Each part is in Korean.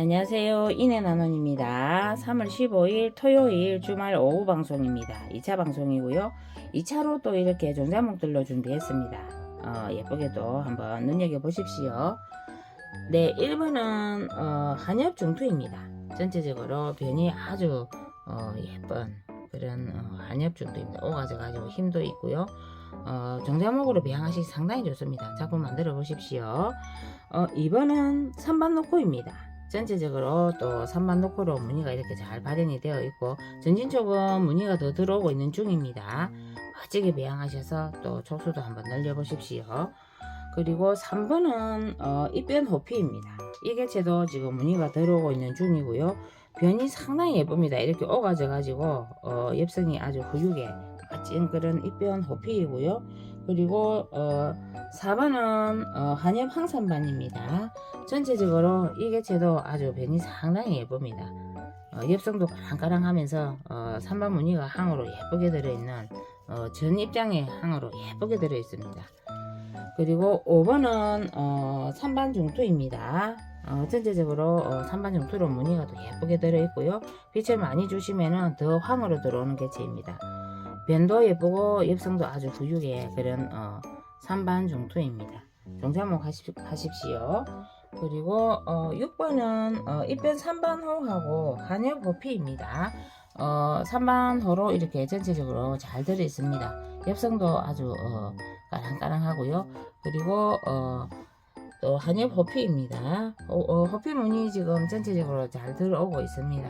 안녕하세요. 이내나논입니다. 3월 15일 토요일 주말 오후 방송입니다. 2차 방송이고요. 2차로 또 이렇게 종자목들로 준비했습니다. 어, 예쁘게도 한번 눈여겨보십시오. 네, 1번은 어, 한엽 중투입니다. 전체적으로 변이 아주 어, 예쁜 그런 어, 한엽 중투입니다. 오가져가지고 힘도 있고요. 어, 종자목으로 배양하시기 상당히 좋습니다. 작품 만들어 보십시오. 어, 2번은 선반 노코입니다. 전체적으로 또 선반 노코로 무늬가 이렇게 잘 발현이 되어 있고 전진 쪽은 무늬가 더 들어오고 있는 중입니다. 멋지게 배양하셔서 또 촉수도 한번 늘려보십시오. 그리고 3번은 어, 입변 호피입니다. 이 개체도 지금 무늬가 들어오고 있는 중이고요. 변이 상당히 예쁩니다. 이렇게 오가져 가지고 어, 엽성이 아주 후육에 멋진 그런 입변 호피이고요. 그리고 어, 4번은 어, 한엽 항산반입니다. 전체적으로 이 개체도 아주 변이 상당히 예쁩니다. 어, 엽성도 까랑까랑하면서 어, 3번 무늬가 항으로 예쁘게 들어있는 어, 전 입장의 항으로 예쁘게 들어있습니다. 그리고 5번은 어, 3반 중투입니다. 어, 전체적으로 어, 3반 중투로 무늬가 더 예쁘게 들어있고요. 빛을 많이 주시면 더 황으로 들어오는 개체입니다. 변도 예쁘고 엽성도 아주 후육의 그런 어, 3반 중투입니다. 종자목 하십, 하십시오. 그리고 어, 6번은 어, 입변 3반호하고 한엽 호피입니다. 어, 3반호로 이렇게 전체적으로 잘 들어 있습니다. 엽성도 아주 어, 까랑까랑하고요. 그리고 어, 또 한엽 호피입니다. 어, 어, 호피 무늬 지금 전체적으로 잘 들어오고 있습니다.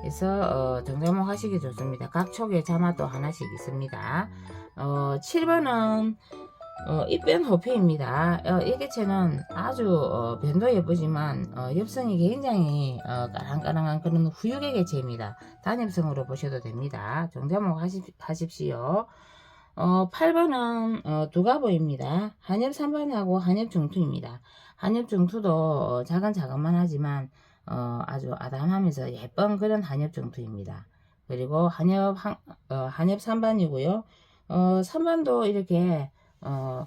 그래서 어, 정자목 하시기 좋습니다. 각 촉에 자마도 하나씩 있습니다. 어, 7번은 어, 입변 호피입니다. 어, 이 개체는 아주 어, 변도 예쁘지만 어, 엽성이 굉장히 어, 까랑까랑한 그런 후육의 개체입니다. 단엽성으로 보셔도 됩니다. 정자목 하십, 하십시오. 어, 8번은 어, 두가보입니다. 한엽 3번하고 한엽 중투입니다. 한엽 중투도 어, 작은 작은만 하지만 어, 아주 아담하면서 예쁜 그런 한엽 중투입니다. 그리고 한엽 한, 어, 한엽 3반이고요. 어, 3반도 이렇게 어,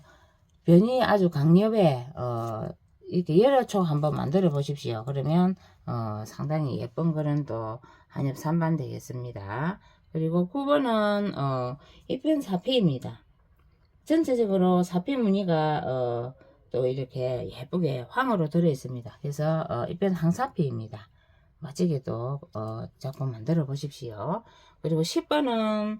변이 아주 강렬해 어, 이렇게 여러 촉 한번 만들어 보십시오. 그러면 어, 상당히 예쁜 그런 또 한엽 3반 되겠습니다. 그리고 9번은 어, 입변 사피입니다. 전체적으로 사피 무늬가 어, 또 이렇게 예쁘게 황으로 들어 있습니다. 그래서 어, 입변 항사피입니다. 멋지게도 어, 작품 만들어 보십시오. 그리고 10번은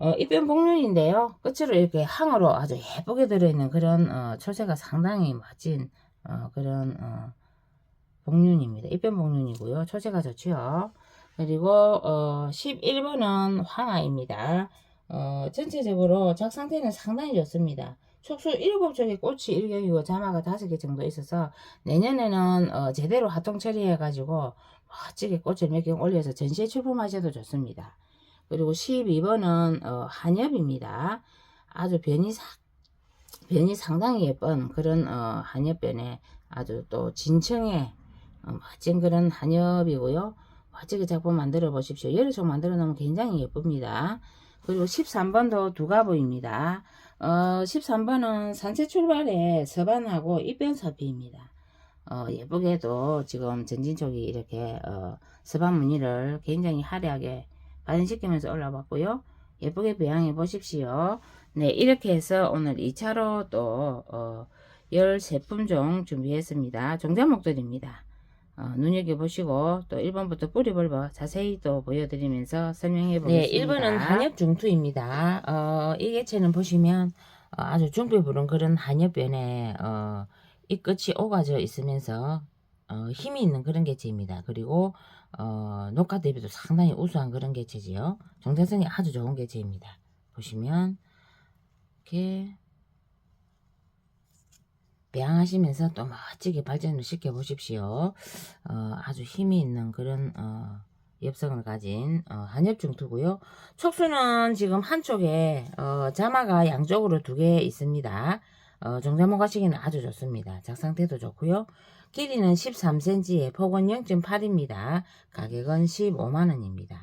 어, 입변 복륜인데요. 끝으로 이렇게 항으로 아주 예쁘게 들어있는 그런 어, 초세가 상당히 멋진 어, 그런 어, 복륜입니다. 입변 복륜이고요. 초세가 좋죠. 그리고 어, 11번은 황아입니다. 어, 전체적으로 작 상태는 상당히 좋습니다. 촉수 7쪽에 꽃이 1개이고 자마가 5개 정도 있어서 내년에는 어, 제대로 합동 처리해가지고 멋지게 꽃을 몇 개 올려서 전시에 출품하셔도 좋습니다. 그리고 12번은 어, 한엽입니다. 아주 변이 사, 변이 상당히 예쁜 그런 어, 한엽변에 아주 또 진청의 어, 멋진 그런 한엽이고요. 멋지게 작품 만들어 보십시오. 여러 종 만들어 놓으면 굉장히 예쁩니다. 그리고 13번도 두가보입니다. 어, 13번은 산채 출발에 서반하고 입변사피입니다. 어, 예쁘게도 지금 전진 쪽이 이렇게 어, 서반 무늬를 굉장히 화려하게 발현시키면서 올라왔고요. 예쁘게 배양해 보십시오. 네, 이렇게 해서 오늘 2차로 또 어, 13품종 준비했습니다. 종자목들입니다. 어, 눈여겨보시고 또 1번부터 뿌리벌버 자세히 또 보여드리면서 설명해 보겠습니다. 네, 1번은 한엽 중투입니다. 어, 이 개체는 보시면 어, 아주 중비부른 그런 한엽변에 어, 이 끝이 오가져 있으면서 어, 힘이 있는 그런 개체입니다. 그리고 어, 녹화 대비도 상당히 우수한 그런 개체지요. 정체성이 아주 좋은 개체입니다. 보시면 이렇게 배양하시면서 또 멋지게 발전을 시켜 보십시오. 어, 아주 힘이 있는 그런 어, 엽성을 가진 어, 한엽중 투고요. 촉수는 지금 한쪽에 어, 자마가 양쪽으로 두 개 있습니다. 어, 종자목 하시기는 아주 좋습니다. 작상태도 좋고요. 길이는 13cm에 폭은 0.8입니다. 가격은 15만원입니다.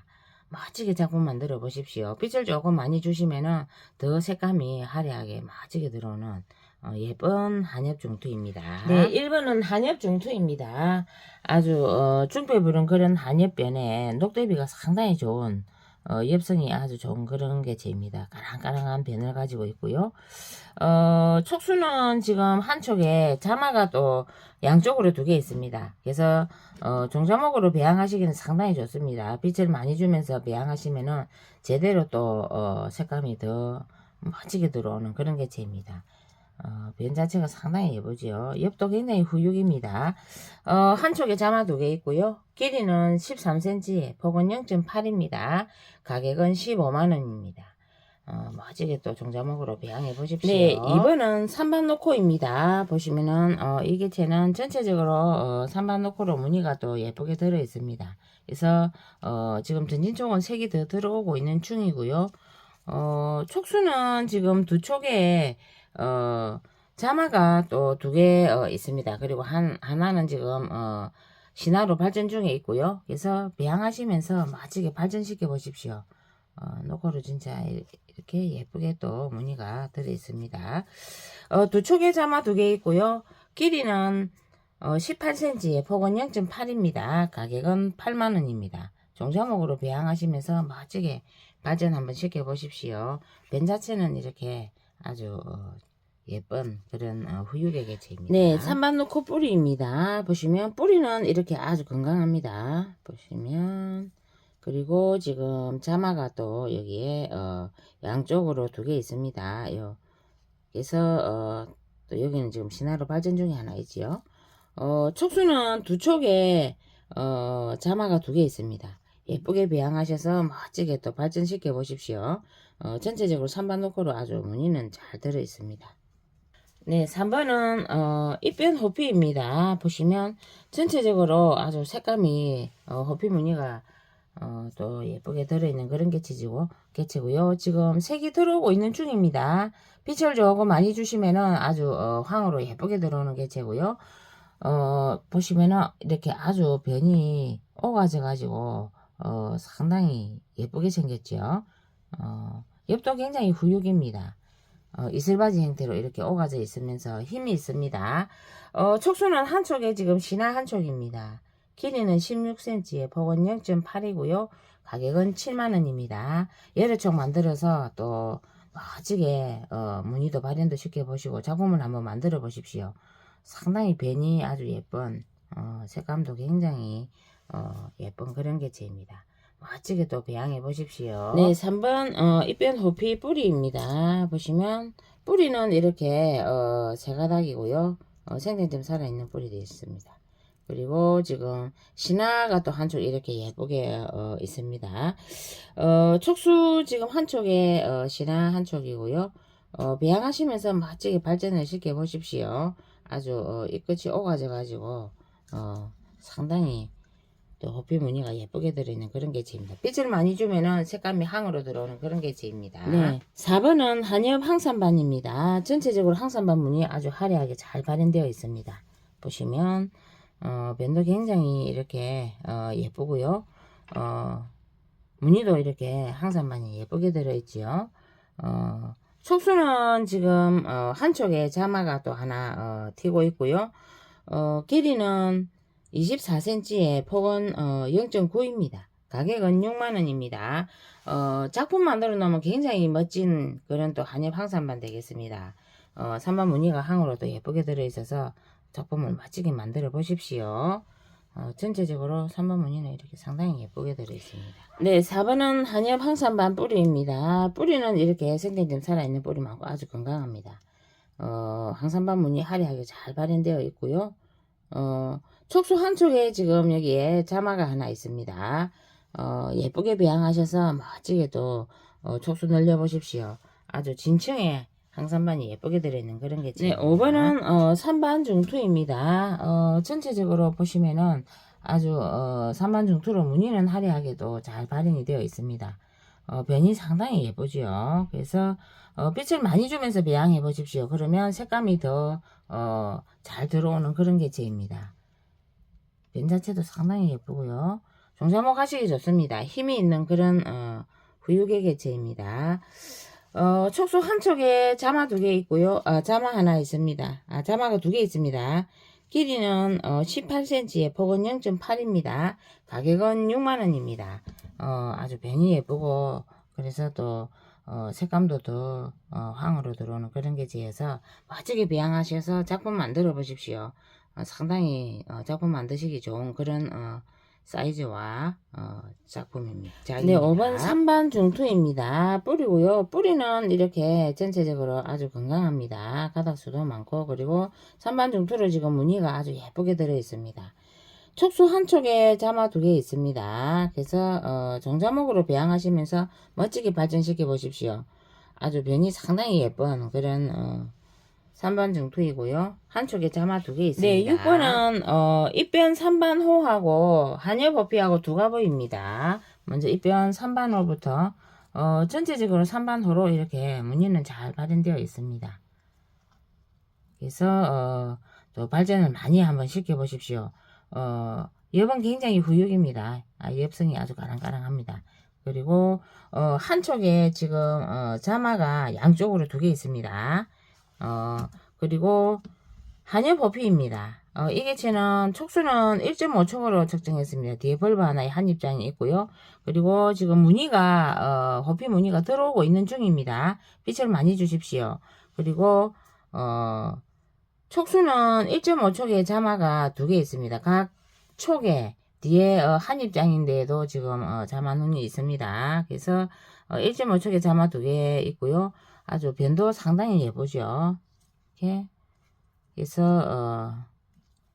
멋지게 작품 만들어 보십시오. 빛을 조금 많이 주시면은 더 색감이 화려하게 멋지게 들어오는 어, 예쁜 한엽 중투입니다. 네, 1번은 한엽 중투입니다. 아주 어, 중배 부른 그런 한엽변에 녹대비가 상당히 좋은 어, 엽성이 아주 좋은 그런 개체입니다. 까랑까랑한 변을 가지고 있고요. 어, 촉수는 지금 한쪽에 자마가 또 양쪽으로 두 개 있습니다. 그래서 어, 종자목으로 배양하시기는 상당히 좋습니다. 빛을 많이 주면서 배양하시면은 제대로 또 어, 색감이 더 멋지게 들어오는 그런 개체입니다. 어, 변 자체가 상당히 예쁘지요. 옆도 굉장히 후육입니다. 어, 한쪽에 자마 두 개 있고요. 길이는 13cm, 폭은 0.8입니다. 가격은 15만원입니다. 어, 멋지게 또 종자목으로 배양해 보십시오. 네, 2번은 3반 노코입니다. 보시면은, 어, 이 개체는 전체적으로, 어, 3반 노코로 무늬가 또 예쁘게 들어 있습니다. 그래서, 어, 지금 전진총은 색이 더 들어오고 있는 중이고요. 어, 촉수는 지금 두 촉에, 어, 자마가 또 두 개, 어, 있습니다. 그리고 한, 하나는 지금, 어, 신화로 발전 중에 있고요. 그래서 배양하시면서 멋지게 발전시켜 보십시오. 어, 노고로 진짜 이- 이렇게 예쁘게 또 무늬가 들어 있습니다. 어, 두 촉에 자마 두 개 있고요. 길이는 어, 18cm, 폭은 0.8입니다. 가격은 8만원입니다. 종자목으로 배양하시면서 멋지게 발전 한번 시켜 보십시오. 벤 자체는 이렇게 아주 어, 예쁜 그런 어, 후육의 개체입니다. 네, 산반노코 뿌리입니다. 보시면 뿌리는 이렇게 아주 건강합니다. 보시면 그리고 지금 자마가 또 여기에 어, 양쪽으로 두 개 있습니다. 요 그래서 어, 또 여기는 지금 신화로 발전 중에 하나 있지요. 어, 촉수는 두 촉에 어, 자마가 두 개 있습니다. 예쁘게 배양하셔서 멋지게 또 발전시켜 보십시오. 어, 전체적으로 산반노코로 아주 무늬는 잘 들어 있습니다. 네, 3번은 어, 입변 호피입니다. 보시면 전체적으로 아주 색감이 어, 호피 무늬가 어, 또 예쁘게 들어있는 그런 개체지고 개체고요. 지금 색이 들어오고 있는 중입니다. 빛을 조금 많이 주시면은 아주 어, 황으로 예쁘게 들어오는 개체고요. 어, 보시면은 이렇게 아주 변이 오가져 가지고 어, 상당히 예쁘게 생겼죠. 어, 옆도 굉장히 후육입니다. 어, 이슬바지 형태로 이렇게 오가져 있으면서 힘이 있습니다. 어, 촉수는 한쪽에 지금 신화 한쪽입니다. 길이는 16cm에 폭은 0.8이고요. 가격은 7만원입니다. 여러 촉 만들어서 또 멋지게 어, 무늬도 발현도 시켜보시고 작품을 한번 만들어 보십시오. 상당히 변이 아주 예쁜 어, 색감도 굉장히 어, 예쁜 그런 개체입니다. 멋지게 또 배양해 보십시오. 네, 3번 어, 입변 호피 뿌리입니다. 보시면 뿌리는 이렇게 어, 세 가닥이고요. 어, 생생점 살아있는 뿌리도 있습니다. 그리고 지금 신화가 또 한쪽 이렇게 예쁘게 어, 있습니다. 어, 촉수 지금 한쪽에 어, 신화 한쪽이고요. 어, 배양하시면서 멋지게 발전을 시켜 보십시오. 아주 어, 이 끝이 오가져 가지고 어, 상당히 또 호피 무늬가 예쁘게 들어있는 그런 개체입니다. 빛을 많이 주면은 색감이 항으로 들어오는 그런 개체입니다. 네. 4번은 한엽 항산반입니다. 전체적으로 항산반 무늬 아주 화려하게 잘 발현되어 있습니다. 보시면 어, 변도 굉장히 이렇게 어, 예쁘고요. 어, 무늬도 이렇게 항산반이 예쁘게 들어있지요. 어, 촉수는 지금 어, 한쪽에 자마가 또 하나 어, 튀고 있고요. 어, 길이는 24cm에 폭은 어, 0.9입니다. 가격은 6만원입니다. 어, 작품 만들어 놓으면 굉장히 멋진 그런 또 한엽 항산반 되겠습니다. 어, 3번 무늬가 항으로도 예쁘게 들어있어서 작품을 멋지게 만들어 보십시오. 어, 전체적으로 3번 무늬는 이렇게 상당히 예쁘게 들어있습니다. 네, 4번은 한엽 항산반 뿌리입니다. 뿌리는 이렇게 생된점 살아있는 뿌리 많고 아주 건강합니다. 어, 항산반 무늬 화려하게 잘 발현되어 있고요. 어, 촉수 한쪽에 지금 여기에 자마가 하나 있습니다. 어, 예쁘게 배양하셔서 멋지게 또 어, 촉수 늘려보십시오. 아주 진층에 항산반이 예쁘게 들어있는 그런 게 네, 5번은 어, 3반 중투입니다. 어, 전체적으로 보시면은 아주 어, 3반 중투로 무늬는 화려하게도 잘 발현이 되어 있습니다. 어, 변이 상당히 예쁘지요. 그래서 어, 빛을 많이 주면서 배양해 보십시오. 그러면 색감이 더 어, 잘 들어오는 그런 개체입니다. 변 자체도 상당히 예쁘고요. 종자목 하시기 좋습니다. 힘이 있는 그런 어, 후육의 개체입니다. 어, 촉수 한 촉에 자마 두 개 있고요. 아, 자마 하나 있습니다. 아, 자마가 두 개 있습니다. 길이는 어, 18cm에 폭은 0.8입니다. 가격은 6만원입니다. 어, 아주 변이 예쁘고 그래서 또 어, 색감도 더 어, 황으로 들어오는 그런 게지해서 멋지게 배양하셔서 작품 만들어 보십시오. 어, 상당히 어, 작품 만드시기 좋은 그런 어, 사이즈와 어, 작품입니다. 네, 5번 3반 중투입니다. 뿌리고요. 뿌리는 이렇게 전체적으로 아주 건강합니다. 가닥수도 많고 그리고 3반 중투로 지금 무늬가 아주 예쁘게 들어 있습니다. 촉수 한 촉에 자마 두 개 있습니다. 그래서 어, 정자목으로 배양하시면서 멋지게 발전시켜 보십시오. 아주 변이 상당히 예쁜 그런 어, 3번 중투이고요. 한 촉에 자마 두 개 있습니다. 네, 6번은 어, 입변 3반 호하고 한엽 어피하고 두 가보입니다. 먼저 입변 3반 호부터 어, 전체적으로 3반 호로 이렇게 무늬는 잘 발현되어 있습니다. 그래서 어, 또 발전을 많이 한번 시켜 보십시오. 어, 엽은 굉장히 후육입니다. 아, 엽성이 아주 까랑까랑합니다. 그리고 어, 한 촉에 지금 어, 자마가 양쪽으로 두 개 있습니다. 어, 그리고 한엽 호피입니다. 어, 이 개체는 촉수는 1.5촉으로 측정했습니다. 뒤에 벌브 하나에 한 입장이 있고요. 그리고 지금 무늬가 어, 호피 무늬가 들어오고 있는 중입니다. 빛을 많이 주십시오. 그리고 어, 촉수는 1.5촉에 자마가 두 개 있습니다. 각 촉에 뒤에 어, 한 입장인데도 지금 어, 자마 눈이 있습니다. 그래서 어, 1.5촉에 자마 두 개 있고요. 아주 변도 상당히 예쁘죠. 이렇게 그래서 어,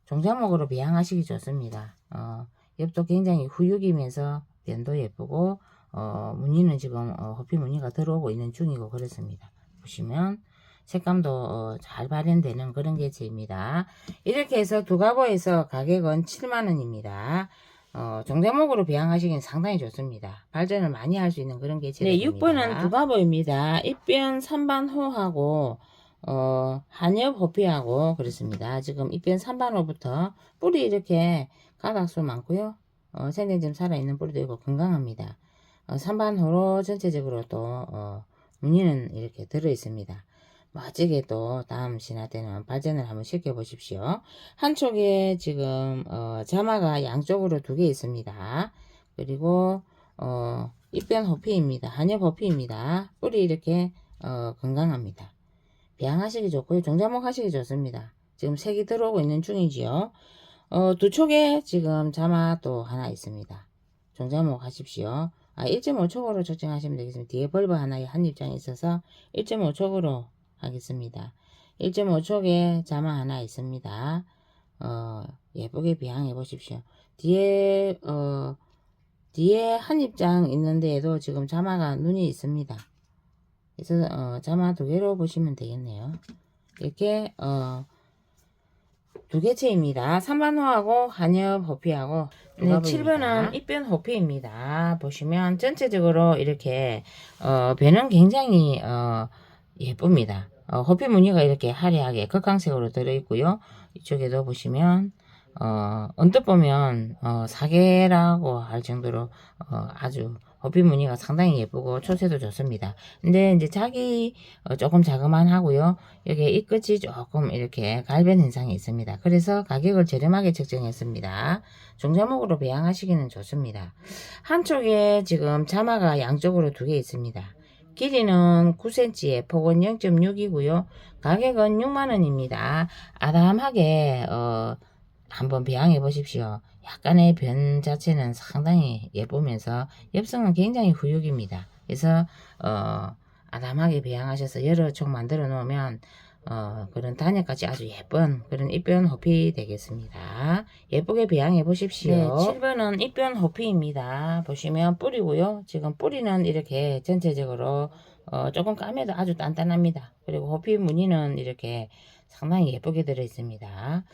종자목으로 배양하시기 좋습니다. 어, 엽도 굉장히 후육이면서 변도 예쁘고 어, 무늬는 지금 어, 호피 무늬가 들어오고 있는 중이고 그렇습니다. 보시면 색감도 어, 잘 발현되는 그런 개체입니다. 이렇게 해서 두 가보에서 가격은 7만원입니다. 어, 종자목으로 배양하시기엔 상당히 좋습니다. 발전을 많이 할 수 있는 그런 개체입니다. 네, 6번은 두 가보입니다. 입변 3반 호하고 어, 한엽 호피하고 그렇습니다. 지금 입변 3반 호부터 뿌리 이렇게 가닥수 많고요. 어, 생den좀 살아있는 뿌리도 있고 건강합니다. 어, 3반 호로 전체적으로 또 어, 무늬는 이렇게 들어 있습니다. 멋지게 또 다음 신화 때는 발전을 한번 시켜 보십시오. 한쪽에 지금 어, 자마가 양쪽으로 두 개 있습니다. 그리고 어, 입변 호피입니다. 한엽 호피입니다. 뿌리 이렇게 어, 건강합니다. 배양하시기 좋고요. 종자목 하시기 좋습니다. 지금 색이 들어오고 있는 중이지요. 어, 두 촉에 지금 자마 또 하나 있습니다. 종자목 하십시오. 아, 1.5촉으로 측정하시면 되겠습니다. 뒤에 벌브 하나에 한 입장이 있어서 1.5촉으로 하겠습니다. 1.5촉에 자마 하나 있습니다. 어, 예쁘게 비양해 보십시오. 뒤에, 어, 뒤에 한 입장 있는데에도 지금 자마가 눈이 있습니다. 그래서, 어, 자마 두 개로 보시면 되겠네요. 이렇게, 어, 두 개체입니다. 3반호하고 한엽 호피하고 네, 7번은 입변 호피입니다. 보시면 전체적으로 이렇게 어, 배는 굉장히 어, 예쁩니다. 어, 호피 무늬가 이렇게 화려하게 극강색으로 들어있고요. 이쪽에도 보시면 어, 언뜻 보면 어, 사계라고 할 정도로 어, 아주 호피 무늬가 상당히 예쁘고 초세도 좋습니다. 근데 이제 자기 어, 조금 자그만 하고요. 여기 이 끝이 조금 이렇게 갈변 현상이 있습니다. 그래서 가격을 저렴하게 책정했습니다. 종자목으로 배양하시기는 좋습니다. 한쪽에 지금 자마가 양쪽으로 두 개 있습니다. 길이는 9cm에 폭은 0.6이고요. 가격은 6만원입니다. 아담하게 어, 한번 배양해 보십시오. 약간의 변 자체는 상당히 예쁘면서 엽성은 굉장히 후육입니다. 그래서 어, 아담하게 배양하셔서 여러 촉 만들어 놓으면 어, 그런 단역까지 아주 예쁜 그런 입변 호피 되겠습니다. 예쁘게 배양해 보십시오. 네, 7번은 입변 호피입니다. 보시면 뿌리고요. 지금 뿌리는 이렇게 전체적으로 어, 조금 까매도 아주 단단합니다. 그리고 호피 무늬는 이렇게 상당히 예쁘게 들어 있습니다.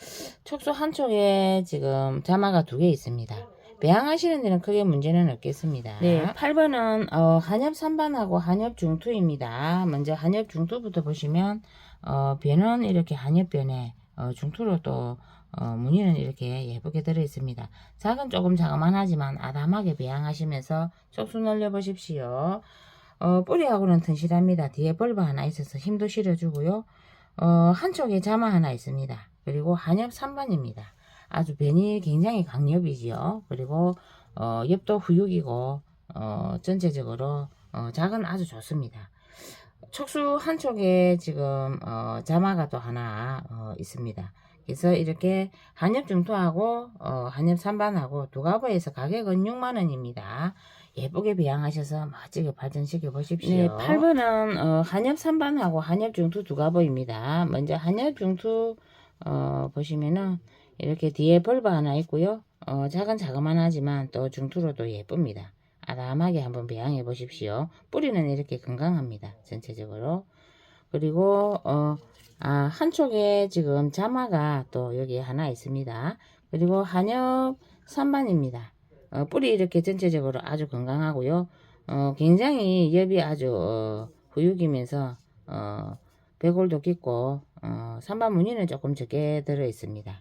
촉수 한쪽에 지금 자마가 두 개 있습니다. 배양하시는 데는 크게 문제는 없겠습니다. 네, 8번은 어, 한엽 3반하고 한엽 중투입니다. 먼저 한엽 중투부터 보시면 어, 변은 이렇게 한엽변에 어, 중투로 또 어, 무늬는 이렇게 예쁘게 들어 있습니다. 작은 조금 자그만하지만 아담하게 배양하시면서 촉수 늘려 보십시오. 어, 뿌리하고는 튼실합니다. 뒤에 벌브 하나 있어서 힘도 실어주고요. 어, 한쪽에 자마 하나 있습니다. 그리고 한엽 3번입니다. 아주 변이 굉장히 강엽이지요. 그리고 어, 엽도 후육이고 어, 전체적으로 어, 작은 아주 좋습니다. 촉수 한쪽에 지금 어, 자마가 또 하나 어, 있습니다. 그래서 이렇게 한엽 중토하고 어, 한엽 3반하고 두 가보에서 가격은 6만원입니다. 예쁘게 배양하셔서 멋지게 발전시켜 보십시오. 네, 8번은 어, 한엽 3반하고 한엽 중투 두 가보입니다. 먼저 한엽 중투 어, 보시면은 이렇게 뒤에 벌브 하나 있고요. 어, 작은 자그만 하지만 또 중투로도 예쁩니다. 아담하게 한번 배양해 보십시오. 뿌리는 이렇게 건강합니다. 전체적으로. 그리고 어, 아, 한쪽에 지금 자마가 또 여기 하나 있습니다. 그리고 한엽 3반입니다. 어, 뿌리 이렇게 전체적으로 아주 건강하고요. 어, 굉장히 엽이 아주 어, 후육이면서 어, 배골도 깊고 어, 산반 무늬는 조금 적게 들어 있습니다.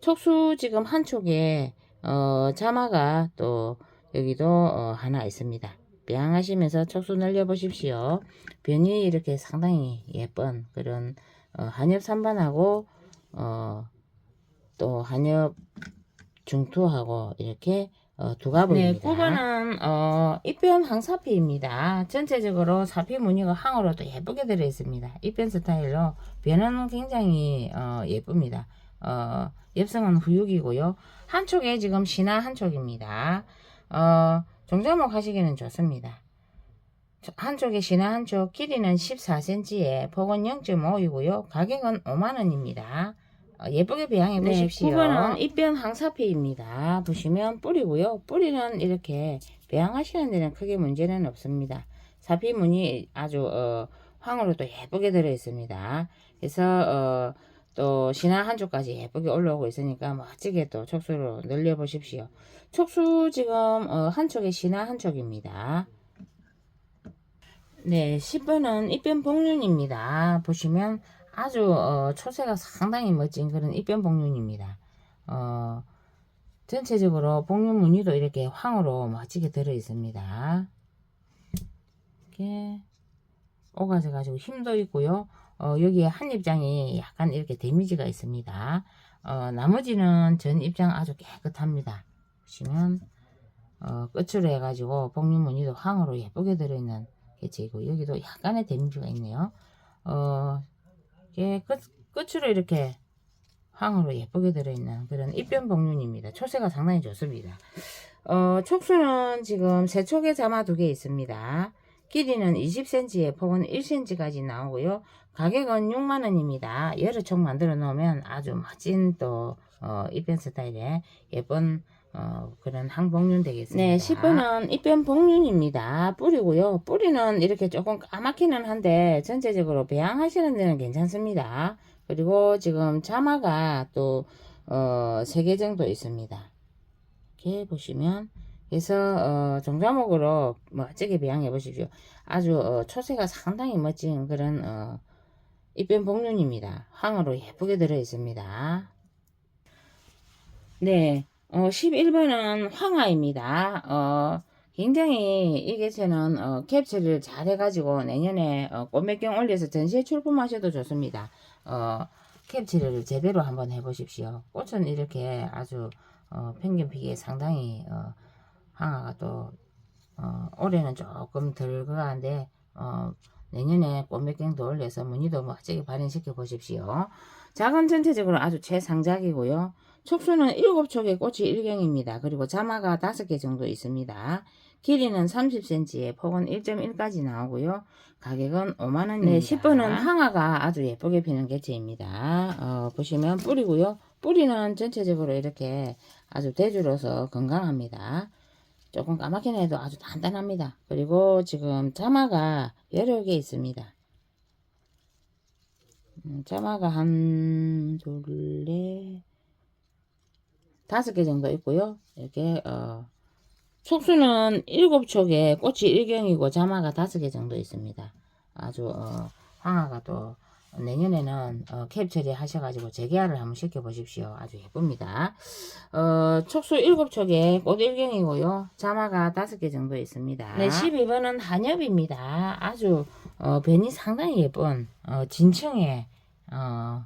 촉수 지금 한쪽에 어, 자마가 또 여기도 어, 하나 있습니다. 배양하시면서 촉수 늘려 보십시오. 변이 이렇게 상당히 예쁜 그런 어, 한엽 3반하고 어, 또 한엽 중투하고 이렇게 어, 두 가보입니다. 네, 9번은 어, 입변 항사피입니다. 전체적으로 사피 무늬가 항으로도 예쁘게 들어 있습니다. 입변 스타일로 변은 굉장히 어, 예쁩니다. 어, 엽성은 후육이고요. 한쪽에 지금 신화 한쪽입니다. 어, 종자목 하시기는 좋습니다. 한쪽에 신화 한쪽 길이는 14cm에 폭은 0.5이고요. 가격은 5만원입니다. 어, 예쁘게 배양해 보십시오. 네, 9번은 입변 항사피입니다. 보시면 뿌리고요. 뿌리는 이렇게 배양하시는 데는 크게 문제는 없습니다. 사피 무늬 아주 어, 황으로도 예쁘게 들어 있습니다. 그래서 어, 또 신화 한쪽까지 예쁘게 올라오고 있으니까 멋지게 또 촉수로 늘려 보십시오. 촉수 지금 어, 한쪽에 신화 한쪽입니다. 네, 10번은 입변 복륜입니다. 보시면 아주 어, 초세가 상당히 멋진 그런 입변 복륜입니다. 어, 전체적으로 복륜 무늬도 이렇게 황으로 멋지게 들어 있습니다. 이렇게 오가져 가지고 힘도 있고요. 어, 여기에 한 입장이 약간 이렇게 데미지가 있습니다. 어, 나머지는 전 입장 아주 깨끗합니다. 보시면 어, 끝으로 해가지고 복륜 무늬도 황으로 예쁘게 들어있는 개체이고 여기도 약간의 데미지가 있네요. 어, 끝, 끝으로 이렇게 황으로 예쁘게 들어있는 그런 입변 복륜입니다. 초세가 상당히 좋습니다. 어, 촉수는 지금 세 촉에 자마 두 개 있습니다. 길이는 20cm에 폭은 1cm까지 나오고요. 가격은 6만원입니다. 여러 촉 만들어 놓으면 아주 멋진 또 어, 입변 스타일의 예쁜 어, 그런 항복륜 되겠습니다. 네, 10번은 입변 복륜입니다. 뿌리고요. 뿌리는 이렇게 조금 까맣기는 한데 전체적으로 배양하시는 데는 괜찮습니다. 그리고 지금 자마가 또 어, 3개 정도 있습니다. 이렇게 보시면 그래서 어, 종자목으로 멋지게 배양해 보십시오. 아주 어, 초세가 상당히 멋진 그런 어, 입변 복륜입니다. 황으로 예쁘게 들어 있습니다. 네, 어, 11번은 황화입니다. 어, 굉장히 이 개체는 어, 캡처를 잘 해가지고 내년에 어, 꽃몇경 올려서 전시에 출품하셔도 좋습니다. 어, 캡처를 제대로 한번 해보십시오. 꽃은 이렇게 아주 어, 평균 피기에 상당히 어, 황화가 또 어, 올해는 조금 덜 그한데 어, 내년에 꽃몇경도 올려서 무늬도 멋지게 발현시켜 보십시오. 작은 전체적으로 아주 최상작이고요. 촉수는 7촉의 꽃이 1경입니다. 그리고 자마가 5개 정도 있습니다. 길이는 30cm에 폭은 1.1까지 나오고요. 가격은 5만원입니다. 네, 10번은 항아가 아주 예쁘게 피는 개체입니다. 어, 보시면 뿌리고요. 뿌리는 전체적으로 이렇게 아주 대주로서 건강합니다. 조금 까맣긴 해도 아주 단단합니다. 그리고 지금 자마가 여러 개 있습니다. 음, 자마가 한, 둘, 넷, 다섯 개 정도 있고요. 이렇게, 어, 촉수는 일곱 촉에 꽃이 일경이고 자마가 다섯 개 정도 있습니다. 아주, 어, 황화가 또, 내년에는 어, 캡 처리하셔가지고 재계약을 한번 시켜보십시오. 아주 예쁩니다. 어, 촉수 7촉에 꽃 1경이고요. 자마가 5개 정도 있습니다. 네, 12번은 한엽입니다. 아주 어, 변이 상당히 예쁜 어, 진청의 어,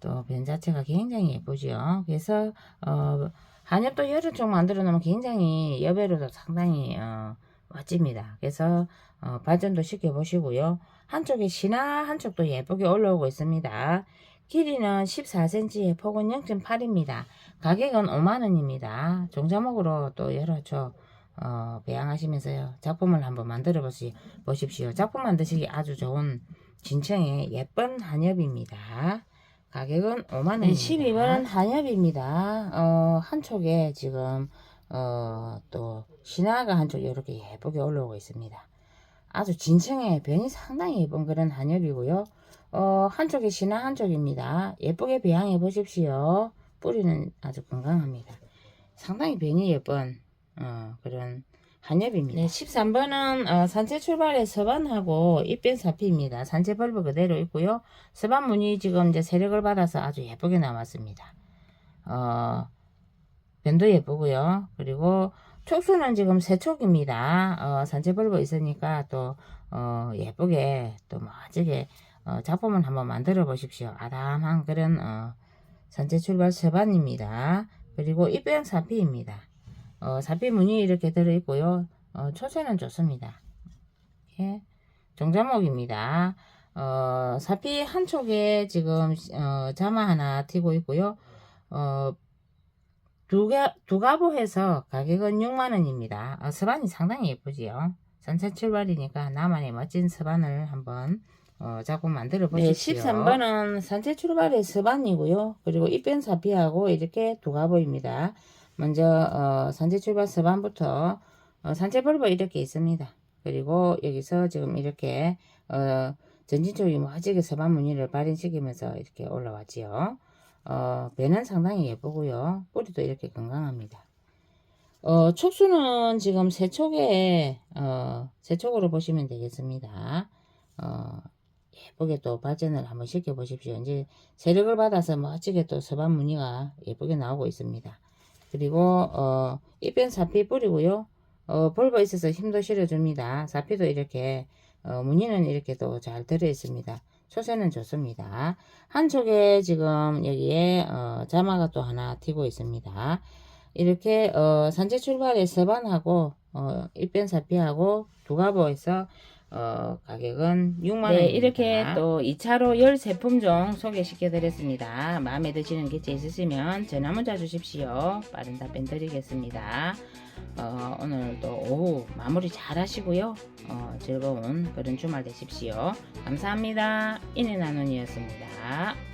또 변 자체가 굉장히 예쁘죠. 그래서 어, 한엽도 여러 쪽 만들어 놓으면 굉장히 여배로도 상당히 어, 멋집니다. 그래서 어, 발전도 시켜보시고요. 한쪽에 신화 한쪽도 예쁘게 올라오고 있습니다. 길이는 14cm에 폭은 0.8입니다. 가격은 5만원입니다. 종자목으로 또 여러 쪽 어, 배양하시면서요. 작품을 한번 만들어 보시, 보십시오. 작품 만드시기 아주 좋은 진청의 예쁜 한엽입니다. 가격은 5만원입니다. 네, 12번은 한엽입니다. 어, 한쪽에 지금 어, 또 신화가 한쪽 이렇게 예쁘게 올라오고 있습니다. 아주 진청의 변이 상당히 예쁜 그런 한엽이고요. 어, 한쪽에 신화 한쪽입니다. 예쁘게 배양해 보십시오. 뿌리는 아주 건강합니다. 상당히 변이 예쁜 어, 그런 한엽입니다. 네, 13번은 어, 산채 출발의 서반하고 입변 사피입니다. 산채 벌브 그대로 있고요. 서반 무늬 지금 이제 세력을 받아서 아주 예쁘게 나왔습니다. 어, 변도 예쁘고요. 그리고 촉수는 지금 세 촉입니다. 어, 산채 벌브 있으니까 또 어, 예쁘게 또 멋지게 어, 작품을 한번 만들어 보십시오. 아담한 그런 어, 산채 출발 서반입니다. 그리고 입변 사피입니다. 어, 사피 무늬 이렇게 들어있고요. 어, 초세는 좋습니다. 이렇게 종자목입니다. 어, 사피 한쪽에 지금 어, 자마 하나 튀고 있고요. 어, 두, 가, 두 가보해서 가격은 6만원입니다. 어, 서반이 상당히 예쁘지요. 산차 출발이니까 나만의 멋진 서반을 한번 어, 작품 만들어 보십시오. 네, 13번은 산채 출발의 서반이고요. 그리고 입변 사피하고 이렇게 두 가보입니다. 먼저 어, 산채 출발 서반부터 어, 산채 벌버 이렇게 있습니다. 그리고 여기서 지금 이렇게 어, 전진 쪽이 멋지게 서반 무늬를 발현시키면서 이렇게 올라왔지요. 어, 배는 상당히 예쁘고요. 뿌리도 이렇게 건강합니다. 어, 촉수는 지금 세 촉에 어, 세 촉으로 보시면 되겠습니다. 어, 예쁘게 또 발전을 한번 시켜 보십시오. 이제 세력을 받아서 멋지게 또 서반 무늬가 예쁘게 나오고 있습니다. 그리고 어, 입변 사피 뿌리고요. 어, 볼버 있어서 힘도 실어줍니다. 사피도 이렇게 어, 무늬는 이렇게 또 잘 들어 있습니다. 초세는 좋습니다. 한쪽에 지금 여기에 어, 자마가 또 하나 튀고 있습니다. 이렇게 어, 산재 출발에 서반하고 어, 입변 사피하고 두 가보에서 어, 가격은 6만원. 네, 이렇게 또 2차로 10제품종 소개시켜 드렸습니다. 마음에 드시는 개체 있으시면 전화 문자 주십시오. 빠른 답변 드리겠습니다. 어, 오늘도 오후 마무리 잘 하시고요. 어, 즐거운 그런 주말 되십시오. 감사합니다. 인해나눈이었습니다.